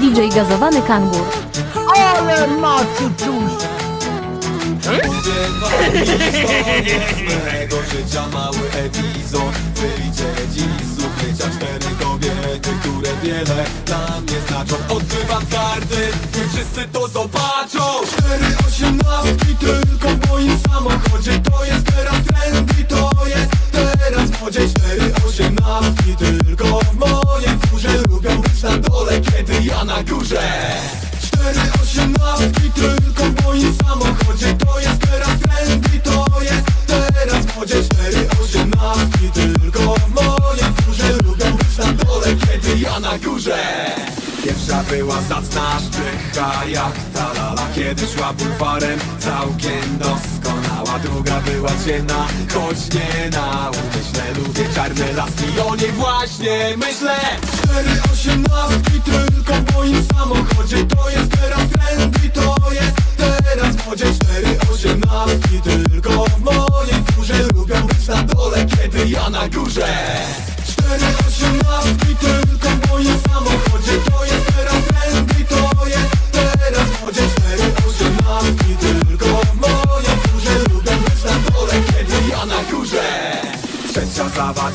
DJ Gazowany Kangur. Ale macie dusz! mego życia mały epizod Wyliczę dziś z ukrycia cztery kobiety, które wiele dla mnie znaczą. Odbywam karty i wszyscy to zobaczą. Cztery osiemnastki tylko w moim samochodzie. To jest teraz trendy, to jest teraz w modzie. Cztery osiemnastki tylko w mojej furze. Lubią być na dole, kiedy ja na górze. Cztery osiemnastki tylko w moim samochodzie. To jest teraz trendy, to jest Pierwsza była zacna szprycha jak ta lala Kiedy szła bulwarem całkiem doskonała. Druga była ciemna, choć nie na umyśle. Lubię czarne laski, o niej właśnie myślę. Cztery osiemnastki tylko w moim samochodzie. To jest teraz trendy, to jest teraz w modzie Cztery osiemnastki tylko w mojej furze. Lubią być na dole, kiedy ja na górze. Cztery osiemnastki tylko w moim samochodzie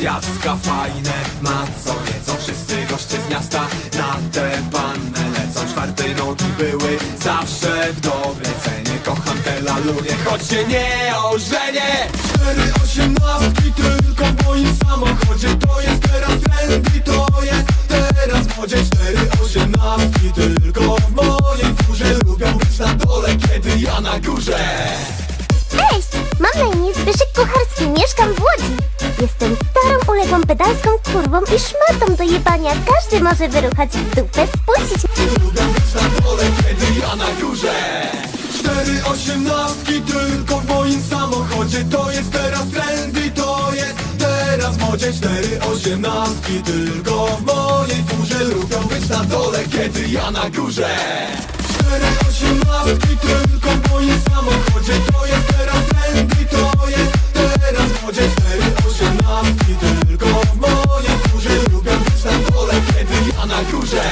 Zawadiacka, fajne ma co nieco Wszyscy goście z miasta. Na te panny lecą Czwarte nogi były zawsze w dobrej cenie. Kocham te lalunie, choć się nie ożenię. Cztery osiemnastki tylko w moim samochodzie. To jest teraz trendy, to jest teraz w modzie. Cztery osiemnastki tylko w mojej furze. Lubią być na dole, kiedy ja na górze i szmatą do jebania. Każdy może wyruchać w dupę, spuścić na dole, kiedy ja na górze Cztery osiemnastki tylko w moim samochodzie. To jest teraz trendy, to jest teraz w modzie. Cztery osiemnastki tylko w mojej furze Lubią być na dole, kiedy ja na górze. Cztery osiemnastki tylko w moim samochodzie. To jest teraz trendy, to jest teraz modzie. Cztery osiemnastki tylko na górze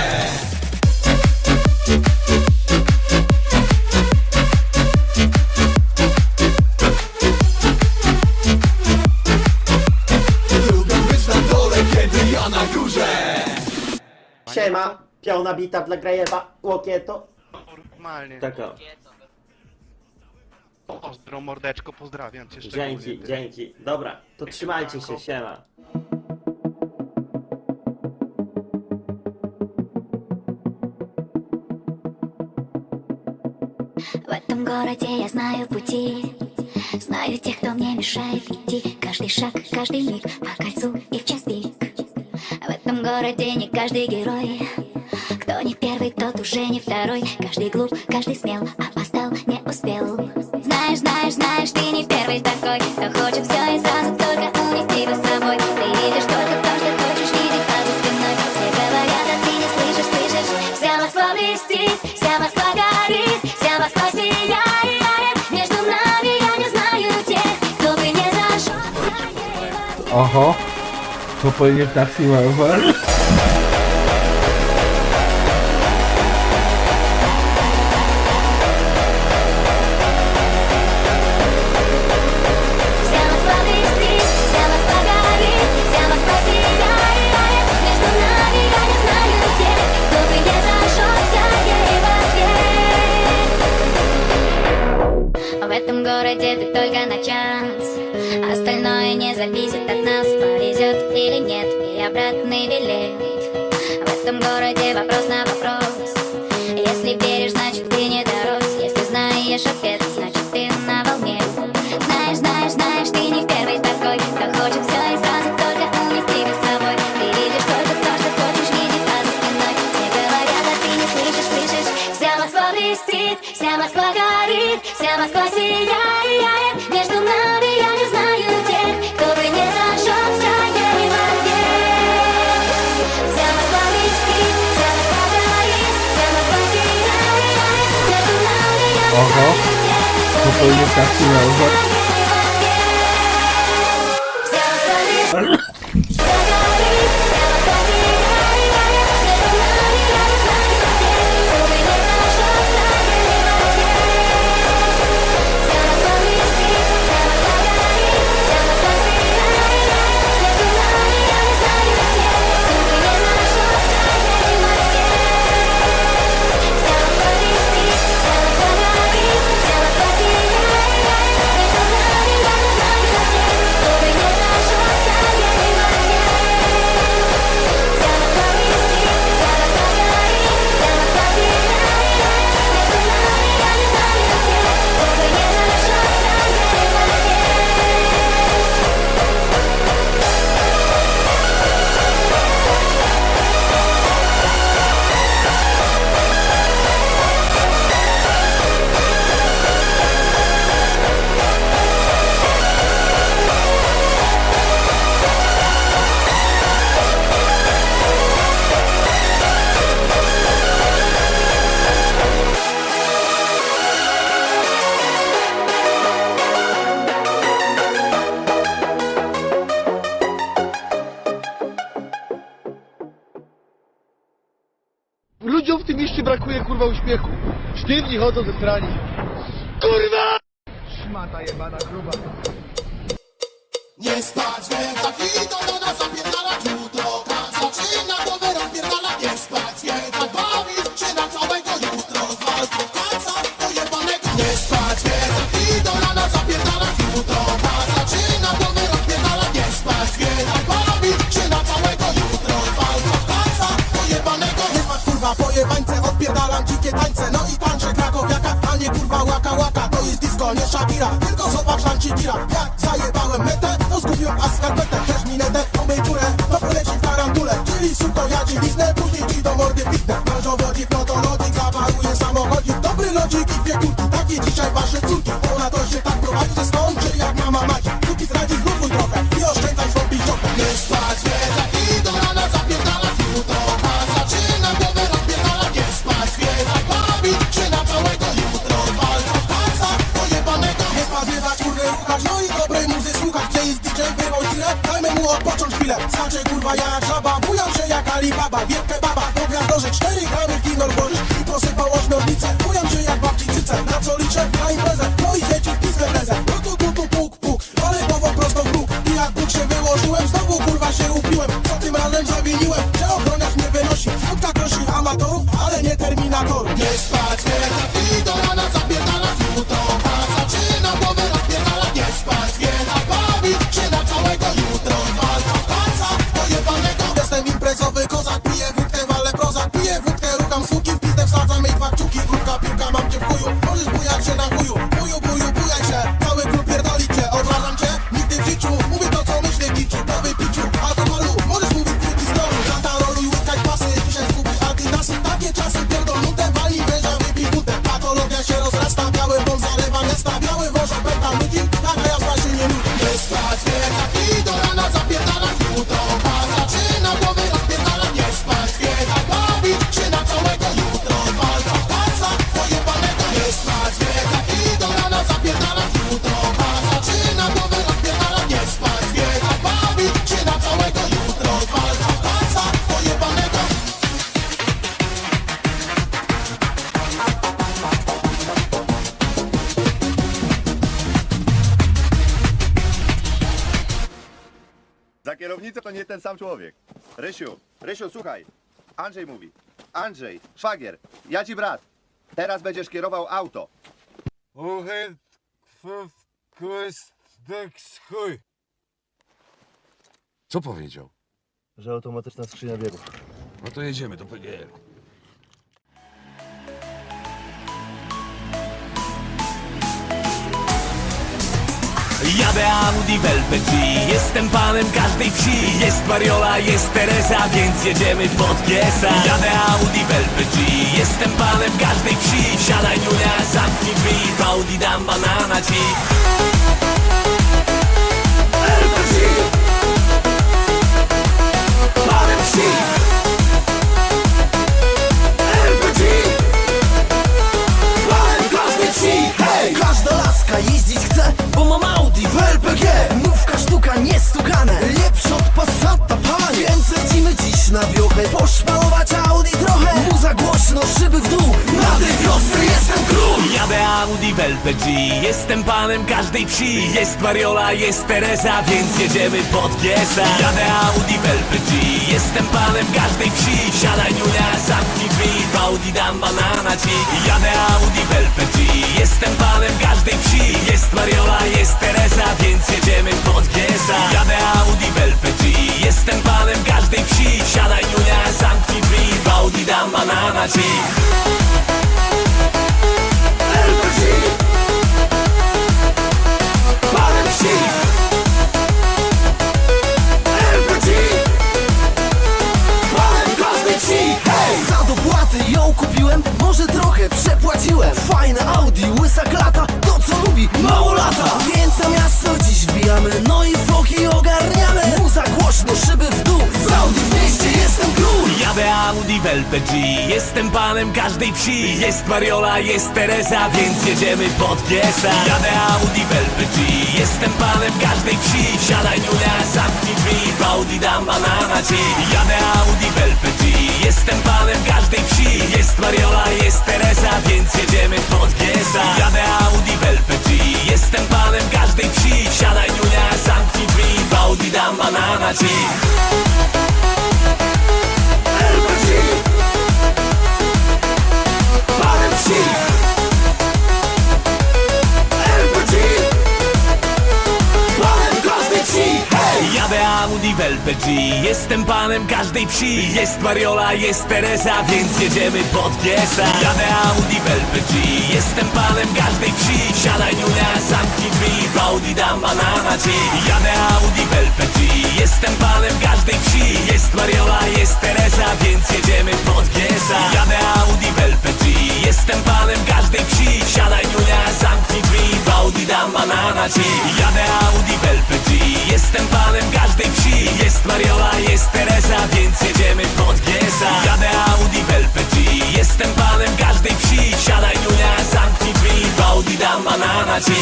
Lubię być na dole, kiedy ja na górze Siema, piona bita dla Grajewa, łokieto. Normalnie. Taka, Pozdro, mordeczko, pozdrawiam cię szczególnie. dzięki, ty. dzięki. Dobra, to trzymajcie się, siema. В этом городе я знаю пути. Знаю тех, кто мне мешает идти. Каждый шаг, каждый миг по кольцу и в час пик. В этом городе не каждый герой. Кто не первый, тот уже не второй. Каждый глуп, каждый смел, опоздал, не успел. Знаешь, знаешь, знаешь, ты не первый такой Кто хочет все Oho, to powinien taksi malować. 我靠！我终于相信了，我说。Ludziom w tym mieście brakuje kurwa uśmiechu. Sztywni chodzą ze strani. Kurwa! Szmata jebana gruba. Nie spać, wielka i do rana zapierdalać nie Shakira Tylko zobacz tam ci gira Jak zajebałem metę To zgubiłem a skarpetę Też minetę, pomyj dziurę To poleci w tarantule. Czyli suko, ja ci liznę Jak żaba. Bujam się jak Alibaba. Wielkie baba Do gwiazdorze Cztery gramy w kino włożyć I posypał ośmiornicę. Bujam się jak babci cyce. Na co liczę? Na imprezę. No i dzieci w pizdę lezę No tu tu tu puk puk. Ale głową prosto w bruk I jak Bóg się wyłożyłem Znowu kurwa się upiłem. Co tym razem zawiniłem? Że ochroniarz mnie wynosi. Wódka kosi amatorów Ale nie terminatorów Nie spać, wielka i do kierownicę to nie ten sam człowiek. Rysiu, Rysiu, słuchaj. Andrzej mówi. Andrzej, szwagier, ja ci brat. Teraz będziesz kierował auto. Kwów, kłystek. Co powiedział? Że automatyczna skrzynia biegów. No to jedziemy do PGR. Jadę Audi w LPG Jestem panem każdej wsi. Jest Mariola, jest Teresa Więc jedziemy pod Giesa Jadę Audi w LPG Jestem panem każdej wsi. Siadaj Nunia, zamknij drzwi. W Audi dam banana ci. Panem! Każda laska jeździć chce, sztuka niestukane, lepsza od Passata, panie. Więc lecimy dziś na wiochę, poszmalować Audi trochę. Muza głośno, szyby w dół, na tej wiosce jestem król. Jadę Audi w LPG Jestem panem każdej wsi. Jest Mariola, jest Teresa Więc jedziemy pod Giesa Jadę Audi w LPG Jestem panem każdej wsi. Siadaj Nunia, zamknij drzwi Audi dam banana ci. Jadę Audi LPG Jestem panem każdej wsi. Jest Mariola, jest Teresa Więc jedziemy pod Giesa Jadę Audi LPG Jestem panem każdej wsi. Siadaj Nunia, zamknij drzwi. Audi dam banana ci centrum każdej wsi Jest Mariola, jest Teresa, więc jedziemy pod piesa Jadę Audi Velvet G, jestem panem każdej wsi. Siadaj Nunia, zamknij drzwi, w Audi dam banana ci. Jadę Audi Velvet G, jestem panem każdej wsi. Jest Mariola, jest Teresa, więc jedziemy pod piesa Jadę Audi Velvet G, jestem panem każdej wsi. Siadaj Nunia, zamknij drzwi, w Audi dam banana ci. LPG Jestem panem każdej wsi. Jest Mariola, jest Teresa Więc jedziemy pod piesa Jadę Audi w LPG Jestem panem każdej wsi. Siadaj niunia, zamknij drzwi. W Audi dam banana ci. Jadę Audi w LPG Jestem panem każdej wsi. Jest Mariola, jest Teresa Więc jedziemy pod piesa Jadę Audi w LPG Jestem panem każdej wsi. Siadaj niunia, zamknij drzwi. W Audi dam banana ci. Jadę Audi w LPG Jestem panem każdej wsi. Jest Mariola, jest Teresa Więc jedziemy pod piesa Jadę Audi w LPG Jestem panem każdej wsi. Siadaj niunia, zamknij drzwi. W Audi dam banana ci.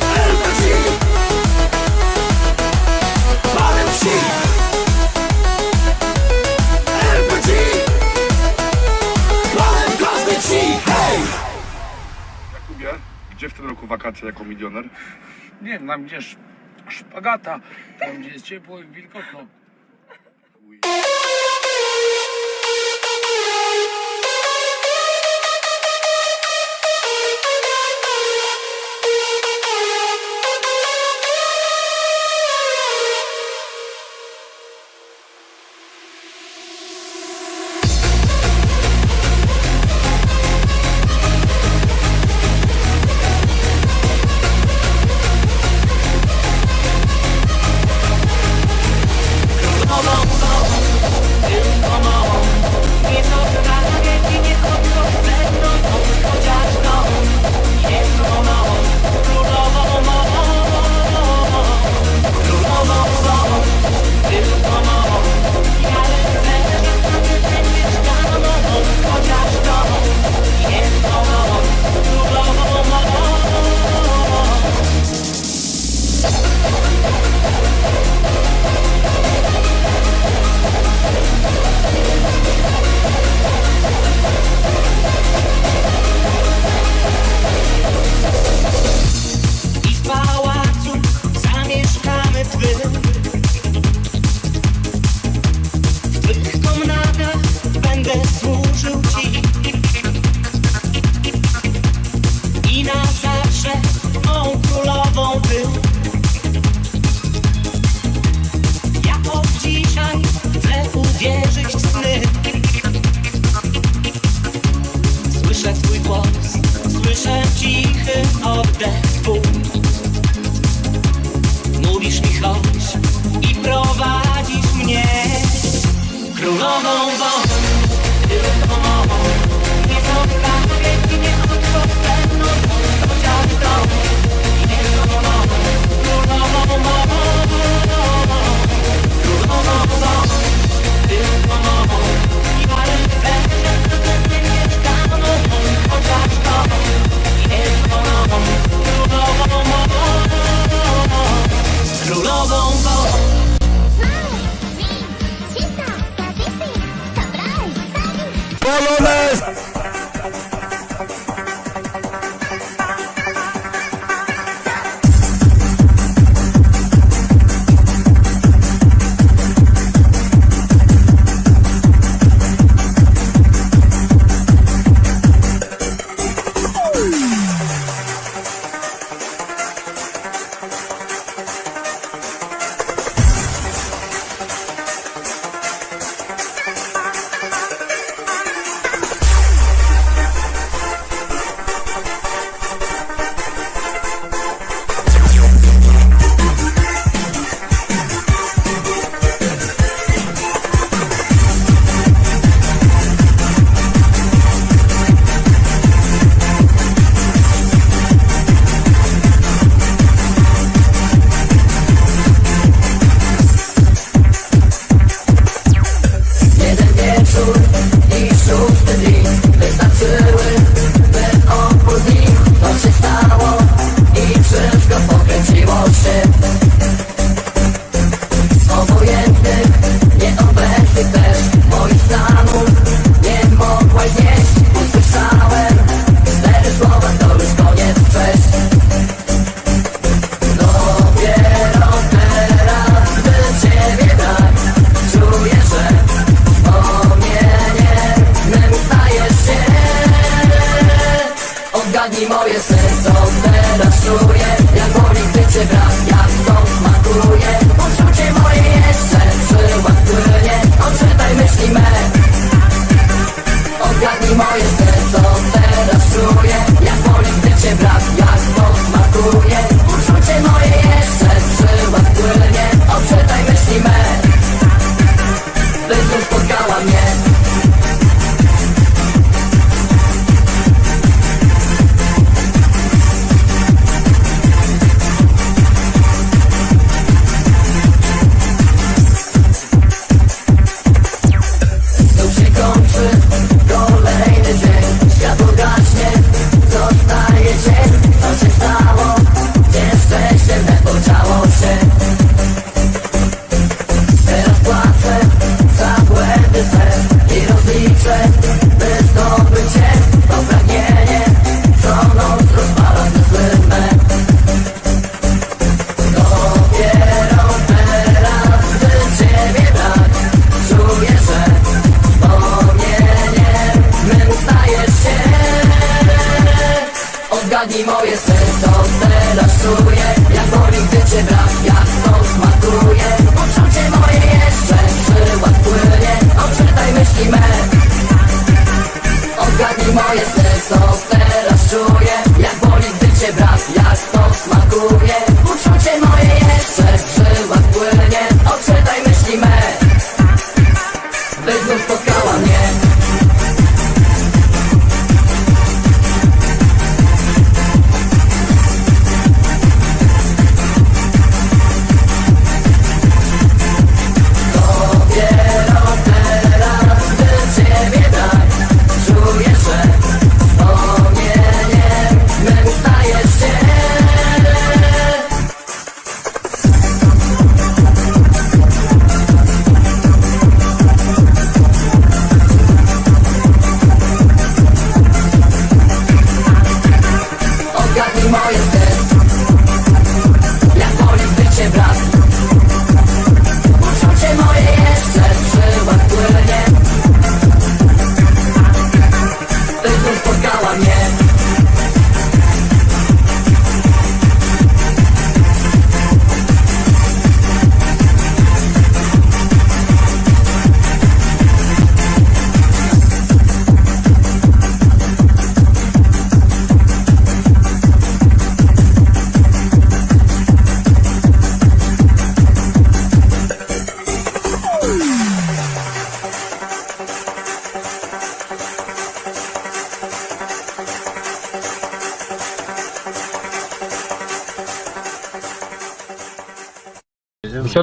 Panem jako milioner? Nie wiem, tam gdzieś szpagata, tam gdzie jest ciepło i wilgotno.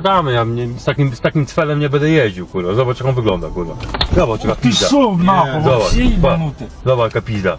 gadamy, ja mnie, z, takim, z takim cfelem nie będę jeździł, kurwa. Zobacz jak on wygląda, kurwa. Zobacz jaka Ty szum, Nie, mało, zobacz, Zobacz jaka pizda.